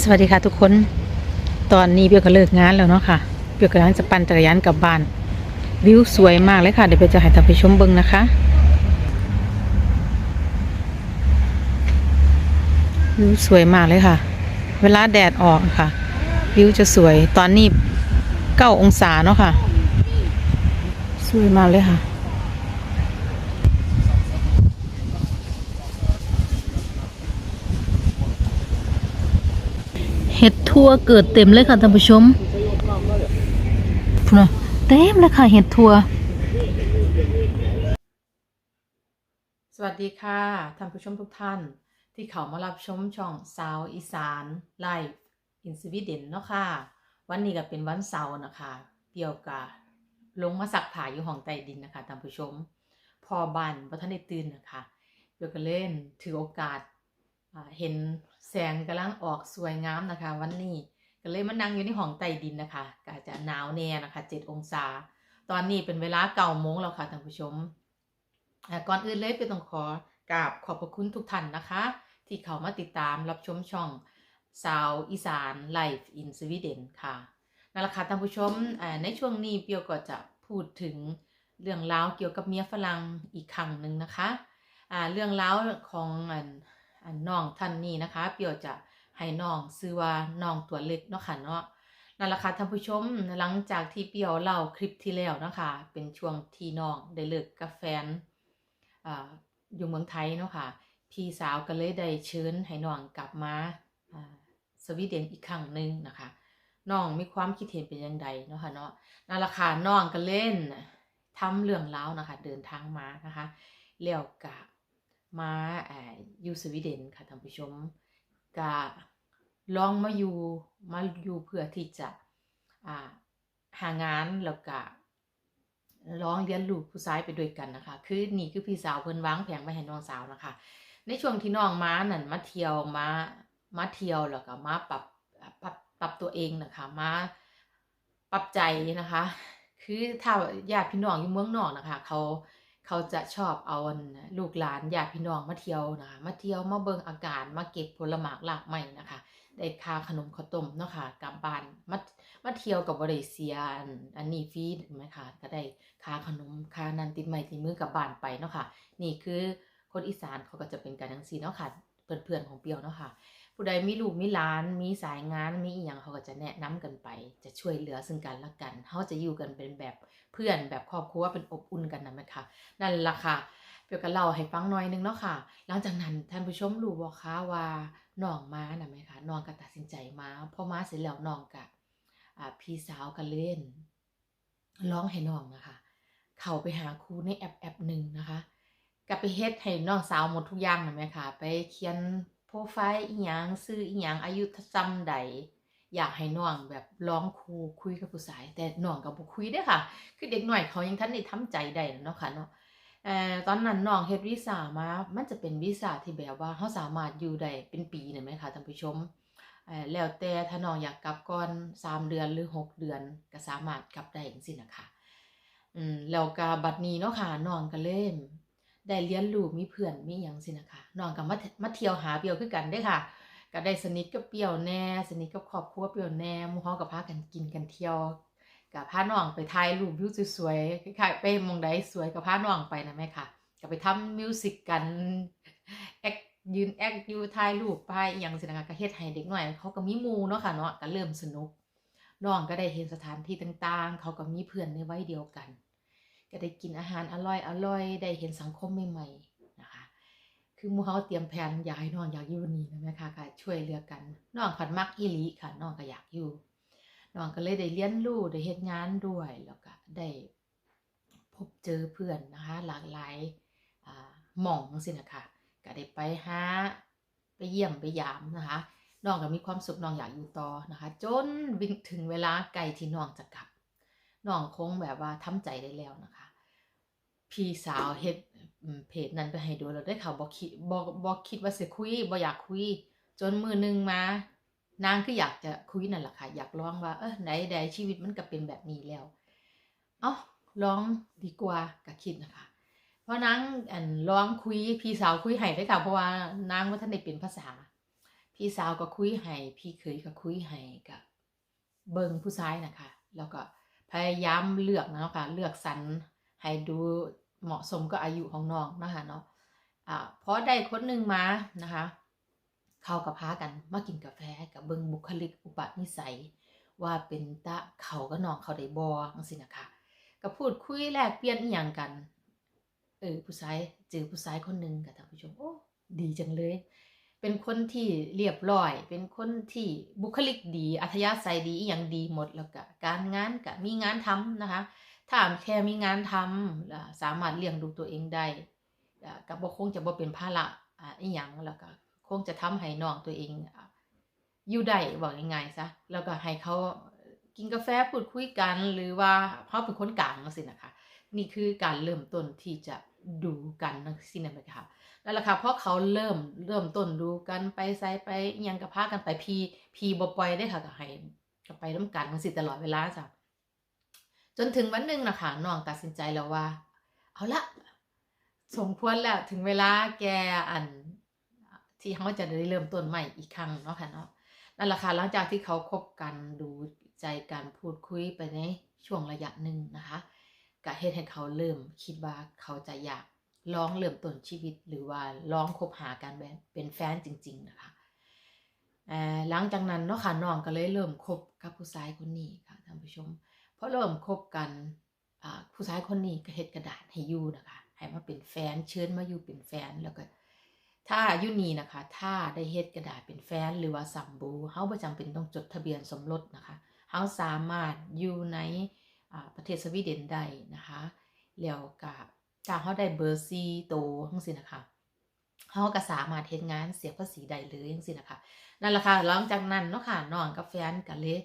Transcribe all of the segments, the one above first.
สวัสดีค่ะทุกคน ตอนนี้เบียวก็เลิกงานแล้วเนาะค่ะ เบียวกำลังจะปั่นจักรยานกลับบ้าน วิวสวยมากเลยค่ะ เดี๋ยวเบียวจะให้ท่านผู้ชมเบิ่งนะคะ วิวสวยมากเลยค่ะ เวลาแดดออกค่ะ วิวจะสวย ตอนนี้เก้าองศาเนาะค่ะ สวยมากเลยค่ะ ห็ดทั่วเกิดเต็มเลยค่ะท่านผู้ชมพุ่นเต็มเลยค่ะเห็ดทั่วสวัสดีค่ะท่านผู้ชมทุกท่าน ที่เขามารับชมช่องสาวอีสานไลฟ์อินสวีเดนเนาะค่ะ วันนี้ก็เป็นวันเสาร์นะคะเปียวกะลงมาสักผาอยู่ห้องใต้ดินนะคะท่านผู้ชม พอบานพระท่านได้ตื่นนะคะเปียวก็เล่นถือโอกาส เห็นแสงกำลังออกสวยงามนะคะ วันนี้ก็เลยมานั่งอยู่ในห้องใต้ดินนะคะก็จะหนาวแน่นะคะเจ็ดองศา ตอนนี้เป็นเวลาเก้าโมงแล้วค่ะท่านผู้ชมก่อนอื่นเลยเป็ต้องขอกราบขอบพระคุณทุกท่านนะคะ ที่เข้ามาติดตามรับชมช่องสาวอีสานไลฟ์อินสวีเดนค่ะนั่นแหละค่ะท่านผู้ชมในช่วงนี้เปียวก็จะพูดถึงเรื่องราวเกี่ยวกับเมียฝรั่งอีกครั้งหนึ่งนะคะเรื่องราวของ นอันน้องท่านนี้นะคะ เปียวจะให้น้องซื้อว่าน้องตัวเล็กเนาะค่ะเนาะนั่นแหละค่ะท่านผู้ชมหลังจากที่เปียวเล่าคลิปที่แล้วเนาะค่ะเป็นช่วงที่น้องได้เลิกกับแฟนออยู่เมืองไทยเนาะค่ะ พี่สาวก็เลยได้เชิญให้น้องกลับมาสวีเดนอีกครั้งหนึ่งนะคะน้องมีความคิดเห็นเป็นยังไงเนาะค่ะเนาะนั่นแหละค่ะน้องก็เล่นทำเรื่องรานะคะ เดินทางมานะคะแล้วกะ มาอ่ออยู่สวีเดนค่ะท่านผู้ชมก็ลองมาอยู่มาอยู่เพื่อที่จะหางานแล้วก็ลองเรียนรู้ผู้ชายไปด้วยกันนะคะ คือนี่คือพี่สาวเพิ่นวางแผนมาให้น้องสาวนะคะ ในช่วงที่น้องมานั่นมาเที่ยวมามาเที่ยวแล้วก็มาปรับปรับปรับตัวเองนะคะ มาปรับใจนะคะ คือถ้าญาติพี่น้องอยู่เมืองนอกนะคะ เขา เขาจะชอบเอาลูกหลานญาติพี่น้องมาเที่ยวนะคะมาเที่ยวมาเบิ่งอากาศมาเก็บผลหมากหลากใหม่นะคะได้ค่าขนมข้าวต้มเนาะค่ะกลับบ้านมามาเที่ยวกับบริเซียอันอันนี้ฟรีดไหมคะก็ได้ค่าขนมค่านันติดไม้ติดมือกลับบ้านไปเนาะค่ะนี่คือคนอีสานเขาก็จะเป็นการทั้งสี่เนาะค่ะ เพื่อนๆของเปียวเนาะค่ะ ผู้ใดมีลูกมีหลาน มีสายงาน มีอีหยังเขาก็จะแนะนำกันไป จะช่วยเหลือซึ่งกันและกันเขาจะอยู่กันเป็นแบบเพื่อนแบบครอบครัวเป็นอบอุ่นกันนะไหมคะนั่นล่ะค่ะเปียวก็เล่าให้ฟังหน่อยนึงเนาะค่ะ หลังจากนั้นท่านผู้ชมรู้บ่คะว่าน้องมาน่ะไหมคะน้องก็ตัดสินใจมาพอมาเสร็จแล้วน้องก็อ่าพี่สาวก็เล่น ร้องให้น้องนะคะ เข้าไปหาครูในแอปแอปหนึ่งนะคะ ก็ไปเฮ็ดให้น้องสาวหมดทุกอย่างนะแม่ค่ะไปเขียนโปรไฟล์อีหยังซื้ออีหยังอายุจำใดอยากให้น้องแบบร้องครูคุยกับผู้ชาย แต่น้องก็บ่คุยเด้ค่ะ คือเด็กหน่อยเขายังทันได้ทำใจได้เนาะค่ะเนาะตอนนั้นน้องเฮ็ดวีซ่ามา มันจะเป็นวีซ่าที่แบบว่าเราสามารถอยู่ได้เป็นปีเน่ะแม่ค่ะท่านผู้ชมแล้วแต่ถ้าน้องอยากกลับก่อน3เดือนหรือ6เดือนก็สามารถกลับได้จังซี่น่ะค่ะอืมแล้วก็บัดนี้เนาะค่ะน้องก็เล่น ได้เรียนรู้มีเพื่อนมีหยังสินะคะน้องก็มามาเที่ยวหาเปียวคือกันเด้ค่ะก็ได้สนิทกับเปียวแน่ สนิทกับครอบครัวเปียวแน่มูฮาก็พากันกินกันเที่ยวก็พาน้องไปถ่ายรูปวิวสวยๆคล้ายๆไปมองใดสวยก็พาน้องไปนะแม่ค่ะก็ไปทำมิวสิกกันแอคยืนแอคอยู่ถ่ายรูปไปอหยังสินะคะก็เฮ็ดให้เด็กน้อย เขาก็มีมูเนาะค่ะเนาะก็เริ่มสนุกน้องก็ได้เห็นสถานที่ต่างๆ เขาก็มีเพื่อนในวัยเดียวกัน ก็ได้กินอาหารอร่อยอร่อยได้เห็นสังคมใหม่ๆนะคะ คือมูเฮาเตรียมแผนอยากให้น้องอยากอยู่นี่นะแม่ค่ะก็ช่วยเหลือกันน้องผัดมักอีหลีค่ะน้องก็อยากอยู่น้องก็เลยได้เรียนรู้ได้เฮ็ดงานด้วยแล้วก็ได้พบเจอเพื่อนนะคะ หลากหลายหม่องสินะคะก็ได้ไปหาไปเยี่ยมไปยามนะคะน้องก็มีความสุขน้องอยากอยู่ต่อนะคะ จนวิ่งถึงเวลาไกลที่น้องจะกลับน้องคงแบบว่าทำใจได้แล้วนะคะ พี่สาวเฮ็ดเพจนั้นไปให้ดูแล้วได้ข่าวบ่คิดบ่บ่คิดว่าสิคุยบ่อยากคุย จนมือหนึงมานางคือยากจะคุยนั่นแหละค่ะ อยากลองว่าเออไหนใดชีวิตมันก็เป็นแบบนี้แล้ว เอ้าลองดีกว่าก็คิดนะคะ เพราะนางอันลองคุยพี่สาวคุยให้ได้ค่ะเพราะว่านางว่าท่านได้เป็นภาษา พี่สาวก็คุยให้พี่เคยก็คุยให้กับเบิงผู้ชายนะคะ แล้วก็พยายามเลือกนะคะเลือกสรร ให้ดูเหมาะสมกับอายุของน้องนะคะเนาะอ่าพอได้คนหนึ่งมานะคะ เขากับพากันมากินกาแฟกับเบิงบุคลิกอุปนิสัย ว่าเป็นตะเขาก็น้องเขาได้บอจังซี่นะคะก็พูดคุยแลกเปลี่ยนอย่างกัน เออผู้ชายเจอผู้ชายคนหนึ่งกับท่านผู้ชมโอ้ดีจังเลย เป็นคนที่เรียบร้อย เป็นคนที่บุคลิกดี อัธยาศัยดีอย่างดีหมดแล้วก็การงานก็มีงานทำนะคะ ถ้าแค่มีงานทำสามารถเลี้ยงดูตัวเองได้ก็บ่คงจะบ่เป็นภาระอ่าอีหยังแล้วก็คงจะทำให้น้องตัวเองอ่ยู่ได้บอกง่ายๆซะแล้วก็ให้เขากินกาแฟพูดคุยกัน หรือว่าเขาเป็นคนกลางจังซี่นะคะ นี่คือการเริ่มต้นที่จะดูกันนักสินะค่ะแล้วล่ะค่ะเพราะเขาเริ่มเริ่มต้นดูกันไปไซไปยังกับพากันไปพีพีบ่ปล่อยได้ค่ะก็ให้ก็ไปน้ำกันจังซี่ตลอดเวลาจ้ะ จนถึงวันหนึ่งนะคะน้องตัดสินใจแล้วว่า เอาละสมควรแล้วถึงเวลาแกอัน ที่เขาจะได้เริ่มต้นใหม่อีกครั้งเนาะค่ะเนาะนั่นแหละค่ะหลังจากที่เขาคบกันดูใจกันพูดคุยไปในช่วงระยะหนึ่งนะคะก็เฮ็ดให้เขาเริ่มคิดว่าเขาจะอยากลองเริ่มต้นชีวิต หรือว่าลองคบหากันแบบเป็นแฟนจริง ๆ นะคะหลังจากนั้นเนาะค่ะน้องก็เลยเริ่มคบกับผู้ชายคนนี้ค่ะท่านผู้ชม เริ่มคบกันผู้ชายคนนี้ก็เฮ็ดกระดาษให้ยูนะคะให้มาเป็นแฟนเชิญมาอยู่เป็นแฟนแล้วก็ถ้ายูนีนะคะ ถ้าได้เฮ็ดกระดาษเป็นแฟนหรือว่าสัมบูเฮาบ่จำเป็นต้องจดทะเบียนสมรสนะคะเฮาสามารถอยู่ในประเทศสวีเดนได้นะคะแล้วก็ถ้าเฮาได้เบอร์4โตวจังซี่นะคะเฮาก็สามารถเฮ็ดงานเสียภาษีได้เลยจังซี่นะคะนั่นแหละค่ะหลังจากนั้นเนาะค่ะน้องกับแฟนก็เลย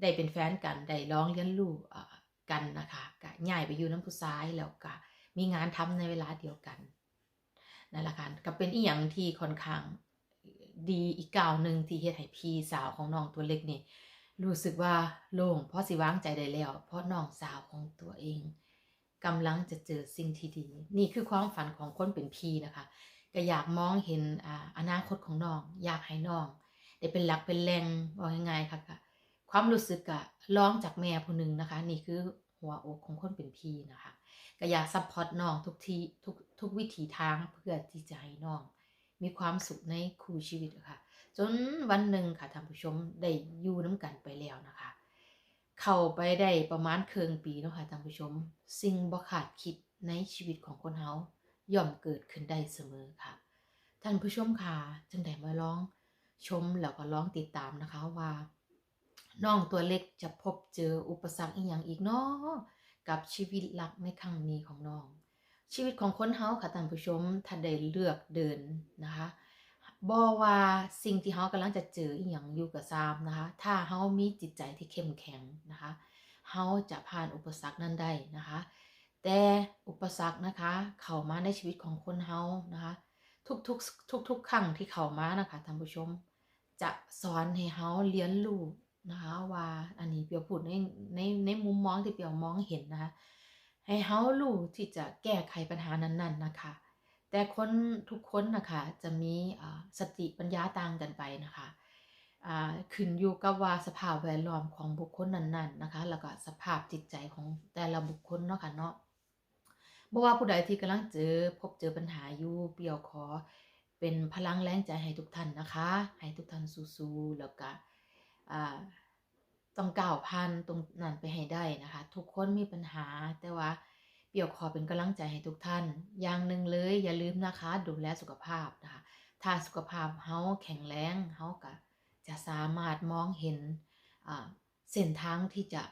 ได้เป็นแฟนกันได้ลองเรียนรู้อ่กันนะคะก็ย้ายไปอยู่น้ำผู้ชายแล้วก็มีงานทำในเวลาเดียวกันนั่นแหละค่ะก็เป็นอีหยังที่ค่อนข้างดีอีกก้าวหนึ่งที่เฮ็ดให้พี่สาวของน้องตัวเล็กนี่รู้สึกว่าโล่งเพราะสิวางใจได้แล้ว เพราะน้องสาวของตัวเองกำลังจะเจอสิ่งที่ดี นี่คือความฝันของคนเป็นพี่นะคะก็อยากมองเห็นออนาคตของน้อง อยากให้น้องได้เป็นหลักเป็นแหล่งว่าง่ายๆค่ะก็ ความรู้สึกอะร้องจากแม่ผู้หนึ่งนะคะ นี่คือหัวอกของคนเป็นพี่นะคะก็อยากซัพพอร์ตน้องทุกทีทุกทุกวิถีทางเพื่อที่จะให้น้อง มีความสุขในคู่ชีวิตะค่ะ จนวันหนึ่งค่ะท่านผู้ชมได้อยู่น้ำกันไปแล้วนะคะ เข้าไปได้ประมาณเครึ่งปีนะค่ะท่านผู้ชม สิ่งบ่คาดคิดในชีวิตของคนเฮาย่อมเกิดขึ้นได้เสมอค่ะ ท่านผู้ชมค่ะจึงได้มาลองชมแล้วก็ลองติดตามนะคะว่า น้องตัวเล็กจะพบเจออุปสรรคอีกอย่างอีกเนาะกับชีวิตหลักในครั้งนี้ของน้อง ชีวิตของคนเฮาค่ะท่านผู้ชมถ้าได้เลือกเดินนะคะบ่ว่าสิ่งที่เฮากำลังจะเจออีหยังอยู่กับซามนะคะถ้าเฮามีจิตใจที่เข้มแข็งนะคะเฮาจะผ่านอุปสรรคนั้นได้นะคะแต่อุปสรรคนะคะเข้ามาในชีวิตของคนเฮานะคะทุกๆทุกๆครั้งที่เข้ามานะคะท่านผู้ชม จะสอนให้เฮาเรียนรู้ นะคะว่าอันนี้เปียวพูดในในในมุมมองที่เปียวมองเห็นนะคะให้เฮารู้ที่จะแก้ไขปัญหานั้นๆนะคะ แต่คนทุกคนนะคะจะมีสติปัญญาต่างกันไปนะคะขึ้นอยู่กับว่าสภาพแวดล้อมของบุคคลนั้นๆนะคะ แล้วก็สภาพจิตใจของแต่ละบุคคลเนาะค่ะเนาะบ่ว่าผู้ใดที่กำลังเจอพบเจอปัญหาอยู่เปียวขอเป็นพลังแรงใจให้ทุกท่านนะคะ ให้ทุกท่านสู้ๆแล้วก็ ต้องก้าวผ่านตรงนั้นไปให้ได้นะคะ ทุกคนมีปัญหาแต่ว่าเปียวขอเป็นกำลังใจให้ทุกท่าน อย่างหนึ่งเลยอย่าลืมนะคะ ดูแลสุขภาพนะคะ ถ้าสุขภาพเฮาแข็งแรงเฮาก็จะสามารถมองเห็นเส้นทางที่จะ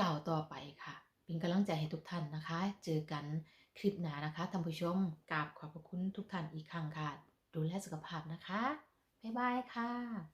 ก้าวต่อไปค่ะ เป็นกำลังใจให้ทุกท่านนะคะ เจอกันคลิปหน้านะคะท่านผู้ชมกราบขอบพระคุณทุกท่านอีกครั้งค่ะ ดูแลสุขภาพนะคะ บ๊ายบายค่ะ